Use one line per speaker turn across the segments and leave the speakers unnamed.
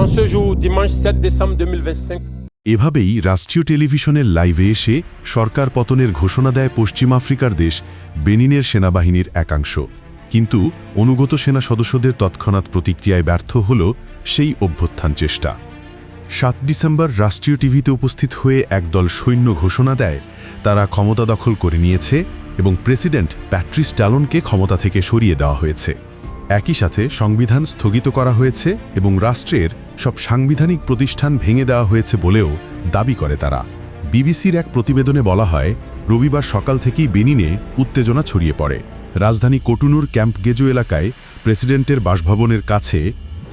En ce jour, dimanche 7 décembre 2025,
এভাবেই রাষ্ট্রীয় টেলিভিশনের লাইভে এসে সরকার পতনের ঘোষণা দেয় পশ্চিম আফ্রিকার দেশ বেনিনের সেনাবাহিনীর একাংশ। কিন্তু অনুগত সেনা সদস্যদের তৎক্ষণাৎ প্রতিক্রিয়ায় ব্যর্থ হল সেই অভ্যুত্থান চেষ্টা। সাত ডিসেম্বর রাষ্ট্রীয় টিভিতে উপস্থিত হয়ে একদল সৈন্য ঘোষণা দেয় তারা ক্ষমতা দখল করে নিয়েছে এবং প্রেসিডেন্ট প্যাট্রিস ট্যালনকে ক্ষমতা থেকে সরিয়ে দেওয়া হয়েছে। একই সাথে সংবিধান স্থগিত করা হয়েছে এবং রাষ্ট্রের সব সাংবিধানিক প্রতিষ্ঠান ভেঙে দেওয়া হয়েছে বলেও দাবি করে তারা। বিবিসির এক প্রতিবেদনে বলা হয়, রবিবার সকাল থেকেই বেনিনে উত্তেজনা ছড়িয়ে পড়ে। রাজধানী কটুনুর ক্যাম্প গেজো এলাকায় প্রেসিডেন্টের বাসভবনের কাছে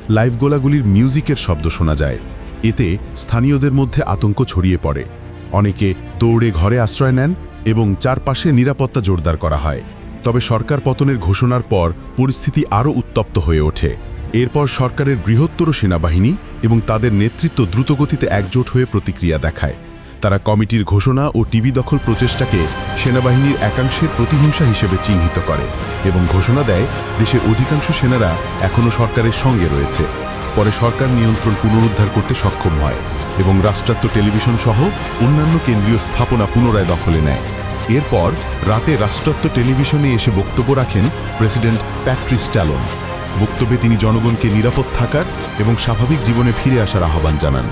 লাইভ গোলাগুলির মিউজিকের শব্দ শোনা যায়। এতে স্থানীয়দের মধ্যে আতঙ্ক ছড়িয়ে পড়ে। অনেকে দৌড়ে ঘরে আশ্রয় নেন এবং চারপাশে নিরাপত্তা জোরদার করা হয়। তবে সরকার পতনের ঘোষণার পর পরিস্থিতি আরও উত্তপ্ত হয়ে ওঠে। এরপর সরকারের বৃহত্তর সেনাবাহিনী এবং তাদের নেতৃত্ব দ্রুতগতিতে একজোট হয়ে প্রতিক্রিয়া দেখায়। তারা কমিটির ঘোষণা ও টিভি দখল প্রচেষ্টাকে সেনাবাহিনীর একাংশের প্রতিহিংসা হিসেবে চিহ্নিত করে এবং ঘোষণা দেয়, দেশের অধিকাংশ সেনারা এখনও সরকারের সঙ্গে রয়েছে। পরে সরকার নিয়ন্ত্রণ পুনরুদ্ধার করতে সক্ষম হয় এবং রাষ্ট্রায়ত্ত টেলিভিশন সহ অন্যান্য কেন্দ্রীয় স্থাপনা পুনরায় দখলে নেয়। এরপর রাতে রাষ্ট্রত্ব টেলিভিশনে এসে বক্তব্য রাখেন প্রেসিডেন্ট প্যাট্রিস ট্যালন বক্তব্যে তিনি জনগণকে নিরাপদ থাকার এবং স্বাভাবিক জীবনে ফিরে আসার আহ্বান জানান।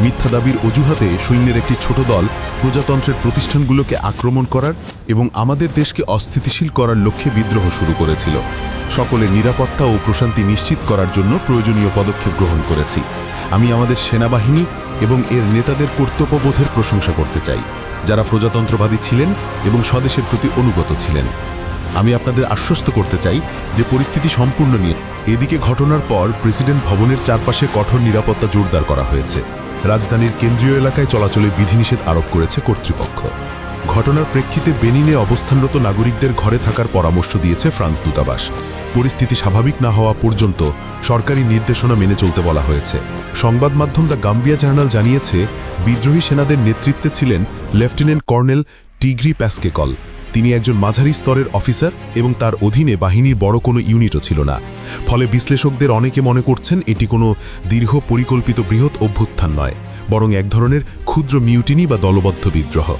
মিথ্যা দাবির অজুহাতে সৈন্যের একটি ছোট দল প্রজাতন্ত্রের প্রতিষ্ঠানগুলোকে আক্রমণ করার এবং আমাদের দেশকে অস্থিতিশীল করার লক্ষ্যে বিদ্রোহ শুরু করেছিল। সকলের নিরাপত্তা ও প্রশান্তি নিশ্চিত করার জন্য প্রয়োজনীয় পদক্ষেপ গ্রহণ করেছি। আমি আমাদের সেনাবাহিনী এবং এর নেতাদের কর্তব্যবোধের প্রশংসা করতে চাই। যারা প্রজাতন্ত্রবাদী ছিলেন এবং স্বদেশের প্রতি অনুগত ছিলেন। আমি আপনাদের আশ্বস্ত করতে চাই যে পরিস্থিতি সম্পূর্ণ নিয়ে এদিকে ঘটনার পর প্রেসিডেন্ট ভবনের চারপাশে কঠোর নিরাপত্তা জোরদার করা হয়েছে। রাজধানীর কেন্দ্রীয় এলাকায় চলাচলে বিধিনিষেধ আরোপ করেছে কর্তৃপক্ষ। ঘটনার প্রেক্ষিতে বেনিনে অবস্থানরত নাগরিকদের ঘরে থাকার পরামর্শ দিয়েছে ফ্রান্স দূতাবাস। পরিস্থিতি স্বাভাবিক না হওয়া পর্যন্ত সরকারি নির্দেশনা মেনে চলতে বলা হয়েছে। সংবাদ মাধ্যম দ্য গাম্বিয়া জার্নাল জানিয়েছে, বিদ্রোহী সেনাদের নেতৃত্বে ছিলেন লেফটেন্যান্ট কর্নেল টিগ্রি প্যাসকেকল। তিনি একজন মাঝারি স্তরের অফিসার এবং তার অধীনে বাহিনীর বড় কোনো ইউনিটও ছিল না। ফলে বিশ্লেষকদের অনেকে মনে করছেন এটি কোনো দীর্ঘ পরিকল্পিত বৃহৎ অভ্যুত্থান নয়, বরং এক ধরনের ক্ষুদ্র মিউটিনি বা দলবদ্ধ বিদ্রোহ।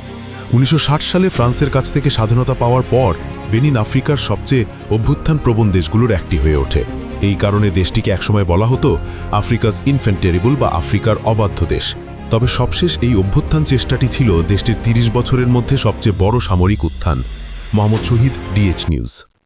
উনিশশো ষাট সালে ফ্রান্সের কাছ থেকে স্বাধীনতা পাওয়ার পর বেনিন আফ্রিকার সবচেয়ে অভ্যুত্থান প্রবণ দেশগুলোর একটি হয়ে ওঠে। এই কারণে দেশটিকে একসময় বলা হতো আফ্রিকাস ইনফেন্টেরিবল বা আফ্রিকার অবাধ্য দেশ। তবে সবশেষ এই অভ্যুত্থান চেষ্টাটি ছিল দেশটির ৩০ বছরের মধ্যে সবচেয়ে বড় সামরিক উত্থান। Mohammad Shahid DH news.